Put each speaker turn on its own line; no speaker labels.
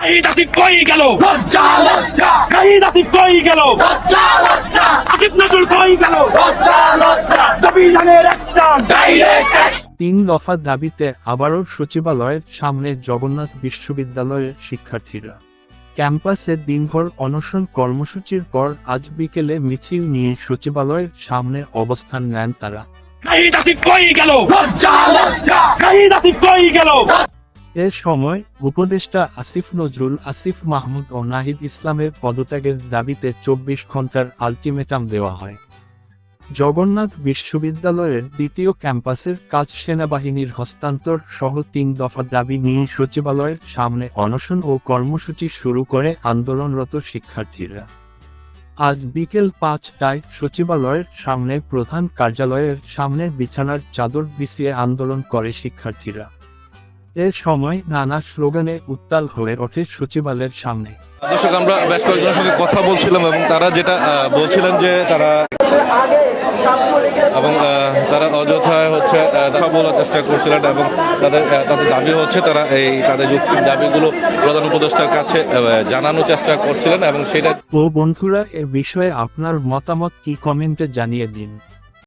শহীদ আসিফ কই গেল?
লজ্জা লজ্জা।
শহীদ আসিফ কই গেল?
লজ্জা লজ্জা।
আসিফ নজরুল কই গেল?
লজ্জা লজ্জা।
জবিরানের অ্যাকশন
ডাইরেক্ট
তিন দফা দাবিতে আবারও সচিবালয়ের সামনে জগন্নাথ বিশ্ববিদ্যালয়ের শিক্ষার্থীরা। ক্যাম্পাসে দিনভর অনশন কর্মসূচির পর আজ বিকেলে মিছিল নিয়ে সচিবালয়ের সামনে অবস্থান নেন তারা।
শহীদ আসিফ কই গেল?
লজ্জা লজ্জা।
এ সময় উপদেষ্টা আসিফ নজরুল, আসিফ মাহমুদ ও নাহিদ ইসলামের পদত্যাগের দাবিতে চব্বিশ ঘণ্টার আলটিমেটাম দেওয়া হয়। জগন্নাথ বিশ্ববিদ্যালয়ের দ্বিতীয় ক্যাম্পাসের কাজ সেনাবাহিনীর হস্তান্তর সহ তিন দফা দাবি নিয়ে সচিবালয়ের সামনে অনশন ও কর্মসূচি শুরু করে আন্দোলনরত শিক্ষার্থীরা। আজ বিকেল পাঁচটায় সচিবালয়ের সামনে প্রধান কার্যালয়ের সামনে বিছানার চাদর বিছিয়ে আন্দোলন করে শিক্ষার্থীরা। এ সময় নানা স্লোগানে উত্তাল হয়ে ওঠে সচিবালয়ের সামনে।
দর্শক আমরা বেশ কয়েকজনের সঙ্গে কথা বলছিলাম এবং তারা যেটা বলছিলেন যে তারা এবং তারা অযথায় হচ্ছে কথা বলার চেষ্টা করছিলেন এবং তাদের তাদের দাবি হচ্ছে তারা এই তাদের যুক্তির দাবিগুলো প্রধান উপদেষ্টার কাছে জানানোর চেষ্টা করছিলেন এবং সেটা
ও বন্ধুরা এ বিষয়ে আপনার মতামত কি কমেন্টে জানিয়ে দিন।